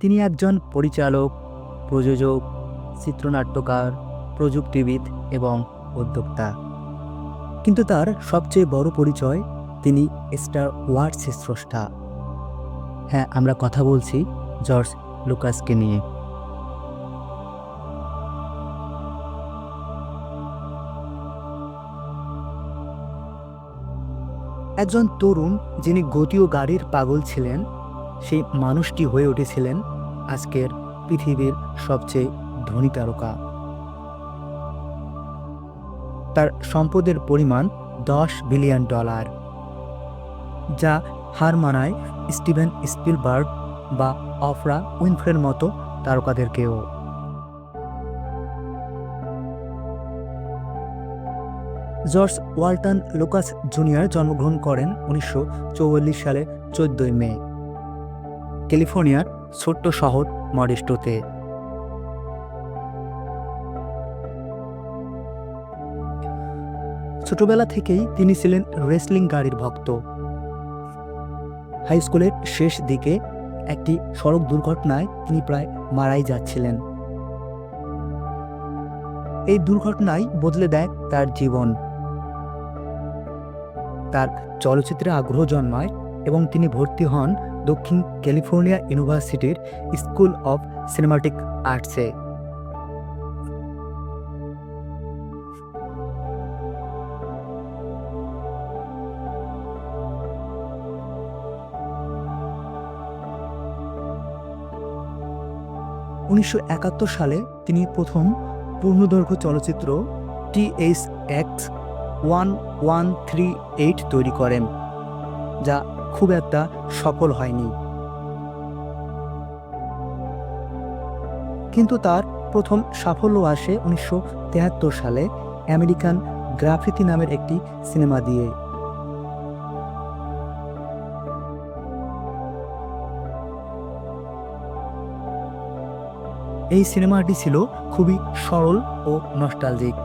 তিনি একজন পরিচালক, প্রযোজক, চিত্রনাট্যকার, প্রযুক্তিবিদ এবং উদ্যোক্তা। কিন্তু তার সবচেয়ে বড় পরিচয় তিনি স্টার ওয়ার্সের স্রষ্টা। হ্যাঁ আমরা কথা বলছি জর্জ লুকাসকে নিয়ে। একজন তরুণ যিনি গতীয় গাড়ির পাগল ছিলেন, সেই মানুষটি হয়ে উঠেছিলেন আজকের পৃথিবীর সবচেয়ে ধনী তারকা। তার সম্পদের পরিমাণ দশ বিলিয়ন ডলার, যা হার মানায় স্টিভেন স্পিলবার্গ বা অফরা উইনফ্রের মতো তারকাদেরকেও। জর্জ ওয়ালটন লুকাস জুনিয়র জন্মগ্রহণ করেন উনিশশো সালে চোদ্দই মে। ক্যালিফোর্নিয়ার ছোট্ট শহর মডেস্টোতে। ছোটবেলা থেকেই তিনি ছিলেন রেসলিং গাড়ির ভক্ত। হাই স্কুলের শেষ দিকে একটি সড়ক দুর্ঘটনায় তিনি প্রায় মারাই যাচ্ছিলেন। এই দুর্ঘটনায় বদলে দেয় তার জীবন। তার চলচ্চিত্রে আগ্রহ জন্মায় এবং তিনি ভর্তি হন দক্ষিণ ক্যালিফোর্নিয়া ইউনিভার্সিটির স্কুল অফ সিনেমাটিক আর্টসে। উনিশশো একাত্তর সালে তিনি প্রথম পূর্ণদৈর্ঘ্য চলচ্চিত্র T H X one one three eight তৈরি করেন। যা খুব একটা সফল হয়নি। কিন্তু তার প্রথম সাফল্য আসে উনিশশো সালে আমেরিকান গ্রাফিতি নামের একটি সিনেমা দিয়ে। এই সিনেমাটি ছিল খুবই সরল ও নস্টালজিক।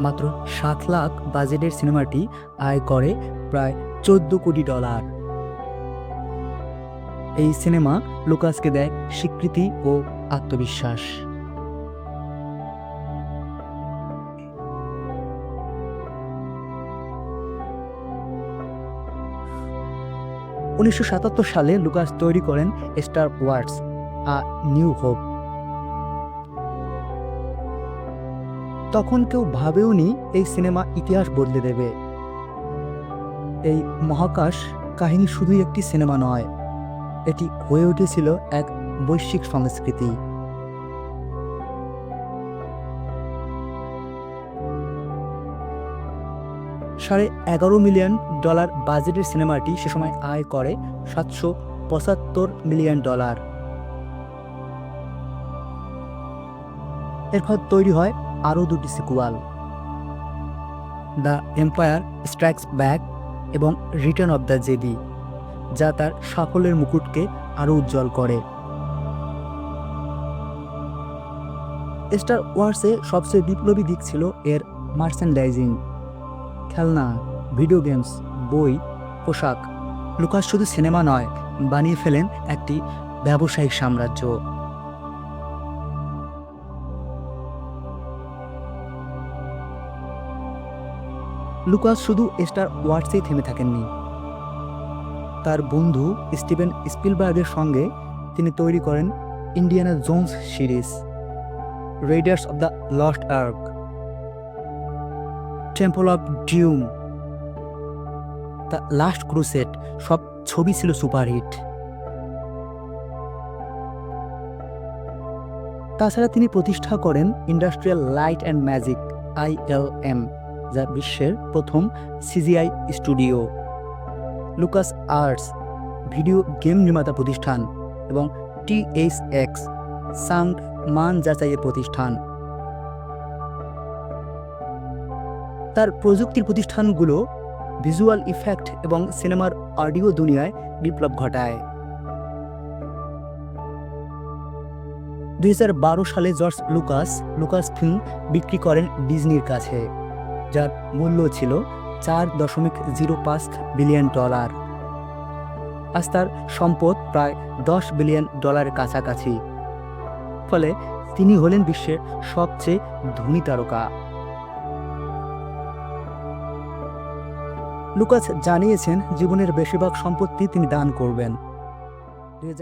মাত্র সাত লাখ বাজেটের সিনেমাটি আয় করে প্রায় চোদ্দ কোটি ডলার এই সিনেমা লুকাসকে দেয় স্বীকৃতি ও আত্মবিশ্বাস। উনিশশো সাতাত্তর সালে লুকাস তৈরি করেন Star Wars A New Hope তখন কেউ ভাবেওনি এই সিনেমা ইতিহাস বদলে দেবে। এই মহাকাশ কাহিনী শুধুই একটি সিনেমা নয়, এটি হয়ে উঠেছিল এক বৈশ্বিক সংস্কৃতি। সাড়ে এগারো মিলিয়ন ডলার বাজেটের সিনেমাটি সে সময় আয় করে সাতশো পঁচাত্তর মিলিয়ন ডলার। এরপর তৈরি হয় আরও দুটি sequel The Empire Strikes Back এবং রিটার্ন অব দ্য জেডি যা তার সাফল্যের মুকুটকে আরও উজ্জ্বল করে। স্টার ওয়ার্সে সবচেয়ে বিপ্লবী দিক ছিল এর মার্চেন্ডাইজিং খেলনা ভিডিও গেমস বই, পোশাক। লুকাস শুধু সিনেমা নয়, বানিয়ে ফেলেন একটি ব্যবসায়িক সাম্রাজ্য। লুকাস শুধু স্টার ওয়ার্ডসেই থেমে থাকেননি। তার বন্ধু স্টিভেন স্পিলবার্গের সঙ্গে তিনি তৈরি করেন Indiana Jones series Raiders of the Lost Ark Temple of Doom The Last Crusade সব ছবি ছিল সুপারহিট। তাছাড়া তিনি প্রতিষ্ঠা করেন Industrial Light and Magic ILM যা বিশ্বের প্রথম CGI studio. LucasArts, video game নির্মাতা প্রতিষ্ঠান এবং টিএইচএক্স সাউন্ড মান যাচাইয়ের প্রতিষ্ঠান। তার প্রযুক্তির প্রতিষ্ঠানগুলো ভিজুয়াল ইফেক্ট এবং সিনেমার অডিও দুনিয়ায় বিপ্লব ঘটায়। দু হাজার বারো সালে জর্জ লুকাস লুকাস ফিল্ম বিক্রি করেন ডিজনির কাছে। যার মূল্য ছিল চার দশমিক জিরো পাঁচ বিলিয়ন ডলার। আজ তার সম্পদ প্রায় দশ বিলিয়ন ডলারের কাছাকাছি। ফলে তিনি হলেন বিশ্বের সবচেয়ে ধনী তারকা। লুকাস জানিয়েছেন, জীবনের বেশিরভাগ সম্পত্তি তিনি দান করবেন। দুই